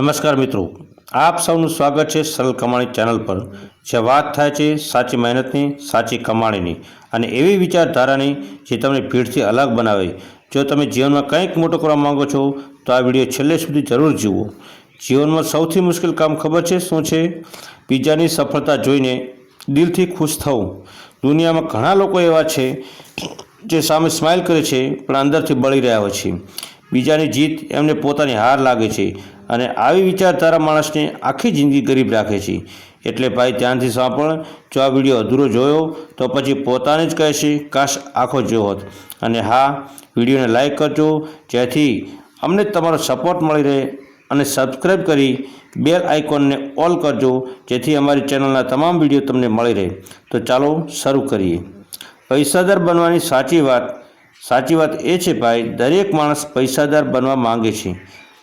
નમસ્કાર મિત્રો. આપ સૌનું સ્વાગત છે સરળ કમાણી ચેનલ પર, જે વાત થાય છે સાચી મહેનતની, સાચી કમાણીની અને એવી વિચારધારાની જે તમને ભીડથી અલગ બનાવે. જો તમે જીવનમાં કંઈક મોટો કરવા માંગો છો, તો આ વીડિયો છેલ્લે સુધી જરૂર જુઓ. જીવનમાં સૌથી મુશ્કેલ કામ ખબર છે શું છે? બીજાની સફળતા જોઈને દિલથી ખુશ થવું. દુનિયામાં ઘણા લોકો એવા છે જે સામે સ્માઇલ કરે છે, પણ અંદરથી બળી રહ્યા હોય છે. બીજાની જીત એમને પોતાની હાર લાગે છે અને આવી વિચારધારા માણસને આખી જિંદગી ગરીબ રાખે છે. એટલે ભાઈ ધ્યાનથી સાંભળ, જો આ વીડિયો અધૂરો જોયો, તો પછી પોતાને જ કહેશે, કાશ આખો જોયો હોત. અને હા, વિડીયોને લાઈક કરજો, જેથી અમને તમારો સપોર્ટ મળી રહે અને સબસ્ક્રાઈબ કરી બેલ આઇકોનને ઓલ કરજો, જેથી અમારી ચેનલના તમામ વીડિયો તમને મળી રહે. તો ચાલો શરૂ કરીએ. પૈસાદાર બનવાની સાચી વાત સાચી વાત એ છે ભાઈ, દરેક માણસ પૈસાદાર બનવા માંગે છે.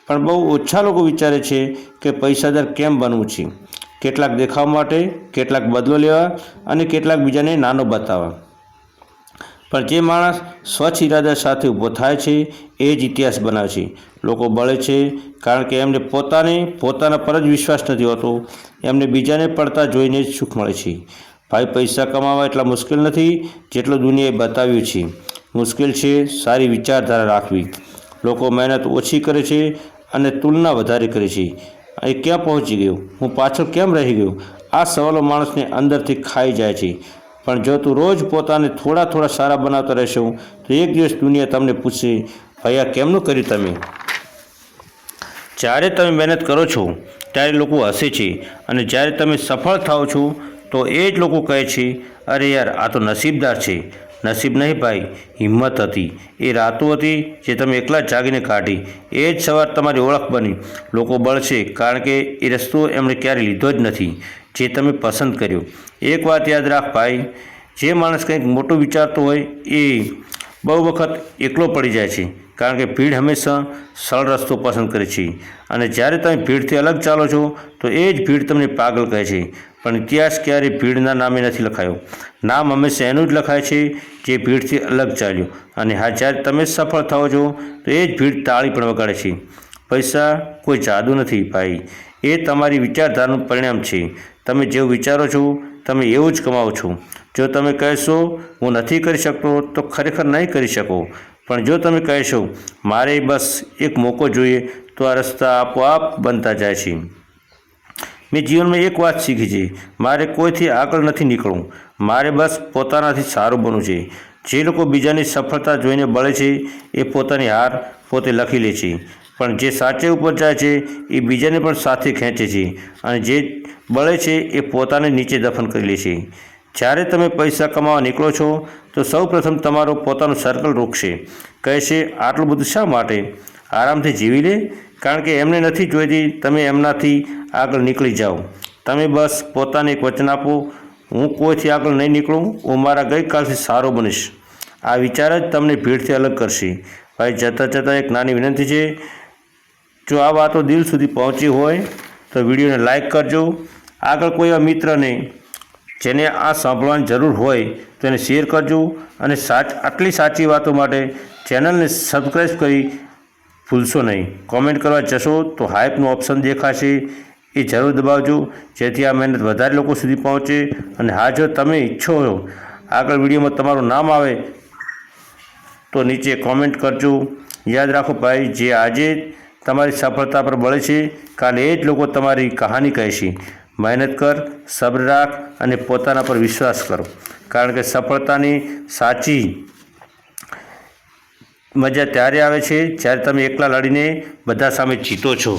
પણ બહુ ઓછા લોકો વિચારે છે કે પૈસાદાર કેમ બનવું છે? કેટલાક દેખાવ માટે, કેટલાક બદલો લેવા અને કેટલાક બીજાને નાનો બતાવવા. પણ જે માણસ સ્વચ્છ ઇરાદા સાથે ઊભો થાય છે, એ જ ઇતિહાસ બનાવે છે. લોકો બળે છે, કારણ કે એમને પોતાને, પોતાના પર જ વિશ્વાસ નથી હોતો. એમને બીજાને પડતા જોઈને જ સુખ મળે છે. ભાઈ, પૈસા કમાવા એટલા મુશ્કેલ નથી જેટલું દુનિયાએ બતાવ્યું છે. મુશ્કેલ છે, સારી વિચારધારા રાખવી. લોકો મહેનત ઓછી કરે છે અને તુલના વધારે કરે છે. એ ક્યાં પહોંચી ગયો? હું પાછળ કેમ રહી ગયો? આ સવાલો માણસને અંદરથી ખાઈ જાય છે. પણ જો તું રોજ પોતાને થોડા થોડા સારા બનાવતા રહેશો, તો એક દિવસ દુનિયા તમને પૂછશે ભાઈ આ કેમનું કર્યું તમે? જ્યારે તમે મહેનત કરો છો, ત્યારે લોકો હસે છે. અને જ્યારે તમે સફળ થાઓ છો તો એ જ લોકો કહે છે, અરે યાર, આ તો નસીબદાર છે. નસીબ નહીં ભાઈ, હિંમત હતી. એ રાતો હતી જે તમે એકલા જ જાગીને કાઢી. એ જ સવાર તમારી ઓળખ બની. લોકો બળશે, કારણ કે એ રસ્તો એમણે ક્યારે લીધો જ નથી, જે તમે પસંદ કર્યો. એક વાત યાદ રાખ ભાઈ, જે માણસ કંઈક મોટું વિચારતો હોય, એ બહુ વખત એકલો પડી જાય છે, કારણ કે ભીડ હંમેશા સરળ રસ્તો પસંદ કરે છે. અને જ્યારે તમે ભીડથી અલગ ચાલો છો, તો એ જ ભીડ તમને પાગલ કહે છે. પણ ઇતિહાસ ક્યારેય ભીડના નામે નથી લખાયો. નામ હંમેશા એનું જ લખાય છે જે ભીડથી અલગ ચાલ્યું. અને હા, જ્યારે તમે સફળ થાઓ છો, તો એ જ ભીડ તાળી પણ વગાડે છે. પૈસા કોઈ જાદુ નથી, ભાઈ. એ તમારી વિચારધારાનું પરિણામ છે. તમે જેવું વિચારો છો, તમે એવું જ કમાવો છો. જો તમે કહેશો, હું નથી કરી શકતો તો ખરેખર નહીં કરી શકો. પણ જો તમે કહેશો, મારે બસ એક મોકો જોઈએ તો આ રસ્તા આપોઆપ બનતા જાય છે. મેં જીવનમાં એક વાત શીખી છે. મારે કોઈથી આગળ નથી નીકળવું. મારે બસ પોતાનાથી સારું બનવું છે. જે લોકો બીજાની સફળતા જોઈને બળે છે, એ પોતાની હાર પોતે લખી લે છે. પણ જે સાચે ઉપર જાય છે, એ બીજાને પણ સાથે ખેંચે છે અને જે બળે છે, એ પોતાને નીચે દફન કરી લે છે. જ્યારે તમે પૈસા કમાવા નીકળો છો, તો સૌ પ્રથમ તમારો પોતાનું સર્કલ રોકશે. કહેશે, આટલું બધું શા માટે? આરામથી જીવી લે, કારણ કે એમને નથી જોઈતી તમે એમનાથી આગળ નીકળી જાઓ. તમે બસ પોતાને એક વચન આપો, હું કોઈથી આગળ નહીં નીકળું, હું મારા ગઈકાલથી સારો બનીશ. આ વિચાર જ તમને ભીડથી અલગ કરશે. ભાઈ, જતાં જતાં એક નાની વિનંતી છે, જો આ વાતો દિલ સુધી પહોંચી હોય, તો વિડીયોને લાઇક કરજો. આગળ કોઈ એવા મિત્રને જેને આ સાંભળવાની જરૂર હોય, તો એને શેર કરજો. અને સાચ, આટલી સાચી વાતો માટે ચેનલને સબસ્ક્રાઈબ કરી ભૂલશો નહીં. કોમેન્ટ કરવા જશો તો હાઇપનું ઓપ્શન દેખાશે. એ જરૂર દબાવજો, જેથી આ મહેનત વધારે લોકો સુધી પહોંચે અને હા, જો તમે ઈચ્છો હો આગળ વિડીયોમાં તમારું નામ આવે તો નીચે કોમેન્ટ કરજો. યાદ રાખો ભાઈ, જે આજે તમારી સફળતા પર બળે છે, કાલે એ જ લોકો તમારી કહાની કહેશે. મહેનત કર, સબ્ર રાખ અને પોતાના પર વિશ્વાસ કરો. કારણ કે સફળતાની સાચી મજા ત્યારે આવે છે જ્યારે તમે એકલા લડીને બધા સામે જીતો છો.